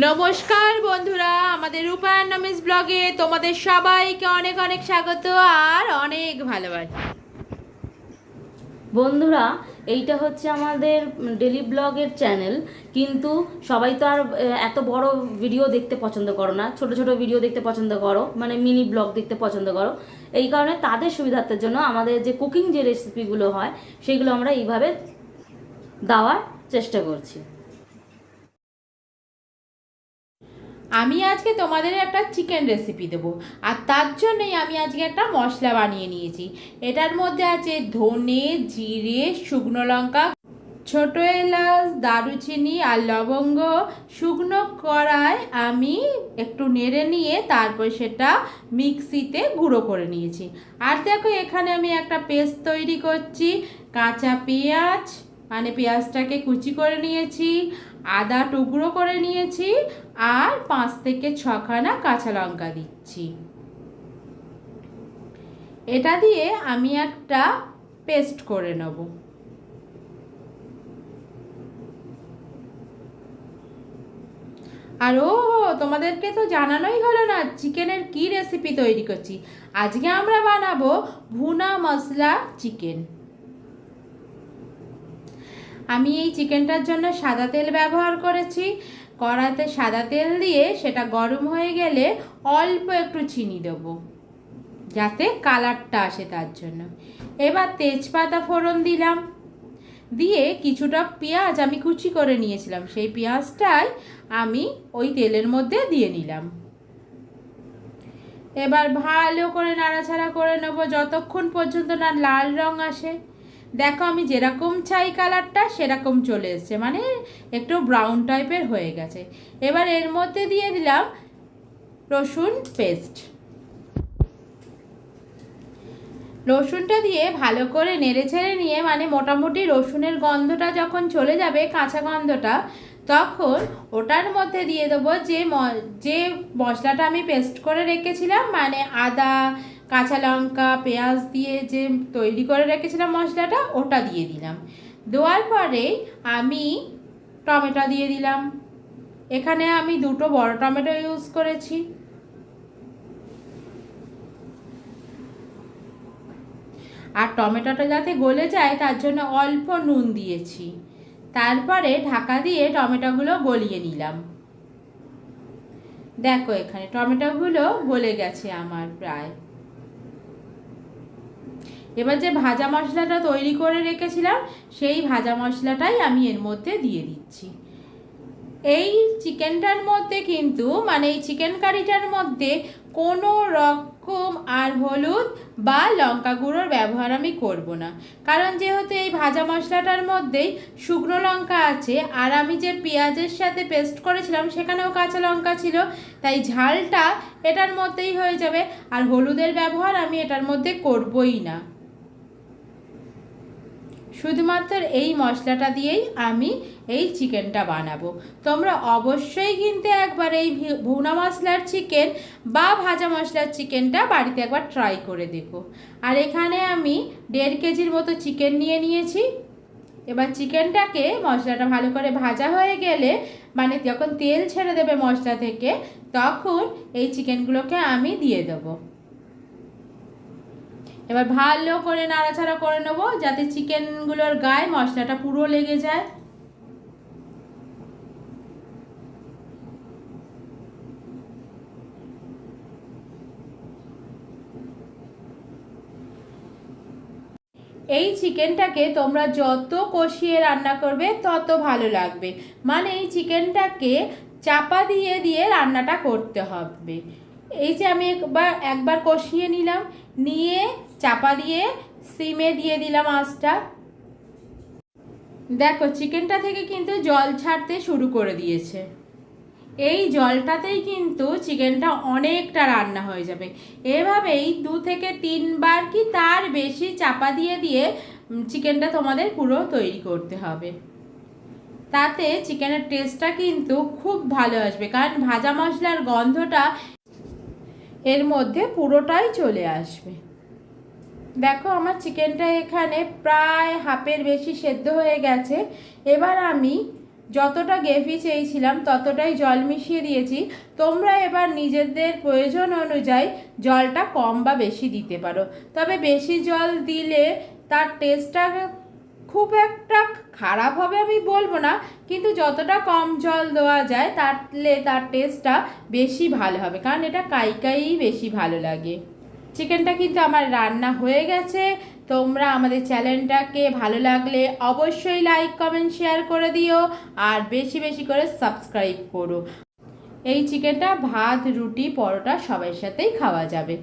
নমস্কার বন্ধুরা, আমাদের রূপায়ণ নমিস ব্লগে তোমাদের সবাইকে অনেক অনেক স্বাগত আর অনেক ভালোবাসা। বন্ধুরা, এইটা হচ্ছে আমাদের ডেলি ব্লগের চ্যানেল, কিন্তু সবাই তো আর এত বড় ভিডিও দেখতে পছন্দ করো না, ছোট ছোট ভিডিও দেখতে পছন্দ করো মানে মিনি ব্লগ দেখতে পছন্দ করো, এই কারণে তাদের সুবিধার্থের জন্য আমাদের যে কুকিং যে রেসিপিগুলো হয়, সেগুলো আমরা এইভাবে দেওয়ার চেষ্টা করছি। আমি আজকে তোমাদের একটা চিকেন রেসিপি দেবো। আর তার জন্যই আমি আজকে একটা মশলা বানিয়ে নিয়েছি। এটার মধ্যে আছে ধনে, জিরে, শুকনো লঙ্কা, ছোট এলাচ, দারুচিনি আর লবঙ্গ। শুকনো কড়ায় আমি একটু নেড়ে নিয়ে তারপর সেটা মিক্সিতে গুঁড়ো করে নিয়েছি। আর দেখো এখানে আমি একটা পেস্ট তৈরি করছি। কাঁচা পেঁয়াজ মানে পেঁয়াজটাকে কুচি করে নিয়েছি, আদা টুকরো করে নিয়েছি আর পাঁচ থেকে ছখানা কাঁচা লঙ্কা দিচ্ছি। এটা দিয়ে আমি একটা পেস্ট করে নেব। আর ও, তোমাদেরকে তো জানানোই হলো না চিকেনের কি রেসিপি তৈরি করছি। আজকে আমরা বানাবো ভুনা মশলা চিকেন। আমি এই চিকেনটার জন্য সাদা তেল ব্যবহার করেছি। কড়াতে সাদা তেল দিয়ে সেটা গরম হয়ে গেলে অল্প একটু চিনি দেবো, যাতে কালারটা আসে তার জন্য। এবার তেজপাতা ফোড়ন দিলাম। দিয়ে কিছুটা পেঁয়াজ আমি কুচি করে নিয়েছিলাম, সেই পেঁয়াজটাই আমি ওই তেলের মধ্যে দিয়ে নিলাম। এবার ভালো করে নাড়াচাড়া করে নেব, যতক্ষণ পর্যন্ত না লাল রং আসে। দেখো আমি যেরকম চাই কালারটা, সেরকম চলে এসছে। মানে একটু ব্রাউন টাইপের হয়ে গেছে। এবার এর মধ্যে দিয়ে দিলাম রসুন পেস্ট রসুনটা দিয়ে ভালো করে নেড়ে ছেড়ে নিয়ে মানে মোটামুটি রসুনের গন্ধটা যখন চলে যাবে, কাঁচা গন্ধটা তখন ওটার মধ্যে দিয়ে দেবো যে যে মশলাটা আমি পেস্ট করে রেখেছিলাম মানে আদা, কাঁচা লঙ্কা, পেঁয়াজ দিয়ে যে তৈরি করে রেখেছিলাম মশলাটা, ওটা দিয়ে দিলাম। দেওয়ার পরে আমি টমেটো দিয়ে দিলাম। এখানে আমি দুটো বড় টমেটো ইউজ করেছি। আর টমেটোটা যাতে গলে যায়, তার জন্য অল্প নুন দিয়েছি। তারপরে ঢাকা দিয়ে টমেটোগুলো গলিয়ে নিলাম। দেখো এখানে টমেটোগুলো গলে গেছে আমার প্রায়। এবার যে ভাজা মশলাটা তৈরি করে রেখেছিলাম, সেই ভাজা মশলাটাই আমি এর মধ্যে দিয়ে দিচ্ছি। এই চিকেনটার মধ্যে কিন্তু মানে এই চিকেন কারিটার মধ্যে কোনো রকম আর হলুদ বা লঙ্কা গুঁড়োর ব্যবহার আমি করব না। কারণ যেহেতু এই ভাজা মশলাটার মধ্যেই শুকনো লঙ্কা আছে, আর আমি যে পেঁয়াজের সাথে পেস্ট করেছিলাম সেখানেও কাঁচা লঙ্কা ছিল, তাই ঝালটা এটার মধ্যেই হয়ে যাবে, আর হলুদের ব্যবহার আমি এটার মধ্যে করবই না। শুধুমাত্র এই মশলাটা দিয়েই আমি এই চিকেনটা বানাবো। তোমরা অবশ্যই কিন্তু একবার এই ভুনা মশলার চিকেন বা ভাজা মশলার চিকেনটা বাড়িতে একবার ট্রাই করে দেখো। আর এখানে আমি দেড় কেজির মতো চিকেন নিয়ে নিয়েছি। এবার চিকেনটাকে মশলাটা ভালো করে ভাজা হয়ে গেলে মানে যখন তেল ছেড়ে দেবে মশলা থেকে, তখন এই চিকেনগুলোকে আমি দিয়ে দেবো। এবার ভালো করে নাড়াচাড়া করে নেব, যাতে চিকেনগুলোর গায়ে মশলাটা পুরো লেগে যায়। এই চিকেনটাকে তোমরা যত কষিয়ে রান্না করবে, তত ভালো লাগবে। মানে এই চিকেনটাকে চাপা দিয়ে দিয়ে রান্নাটা করতে হবে। এই যে আমি একবার একবার কষিয়ে নিলাম, নিয়ে চাপা দিয়ে সিমে দিয়ে দিলাম আঁচটা। দেখো, চিকেনটা থেকে কিন্তু জল ছাড়তে শুরু করে দিয়েছে। এই জলটাতেই কিন্তু চিকেনটা অনেকটা রান্না হয়ে যাবে। এভাবেই দু থেকে তিনবার কি তার বেশি চাপা দিয়ে দিয়ে চিকেনটা তোমাদের পুরো তৈরি করতে হবে। তাতে চিকেনের টেস্টটা কিন্তু খুব ভালো আসবে, কারণ ভাজা মশলার গন্ধটা এর মধ্যে পুরোটাই চলে আসবে। দেখো, আমার চিকেনটা এখানে প্রায় হাফের বেশি সেদ্ধ হয়ে গেছে। এবার আমি যতটা গ্রেভি চেয়েছিলাম, ততটাই জল মিশিয়ে দিয়েছি। তোমরা এবার নিজেদের প্রয়োজন অনুযায়ী জলটা কম বা বেশি দিতে পারো। তবে বেশি জল দিলে তার টেস্টটা খুব একটা খারাপ হবে আমি বলব না, কিন্তু যতটা কম জল দেওয়া যায় তাহলে তার টেস্টটা বেশি ভালো হবে। কারণ এটা কাইকাই বেশি ভালো লাগে। চিকেনটা কিন্তু আমার রান্না হয়ে গেছে। তোমরা আমাদের চ্যানেলটাকে ভালো লাগলে অবশ্যই লাইক কমেন্ট শেয়ার করে দিও আর বেশি বেশি করে সাবস্ক্রাইব করো। এই চিকেনটা ভাত, রুটি, পরোটা সবার সাথেই খাওয়া যাবে।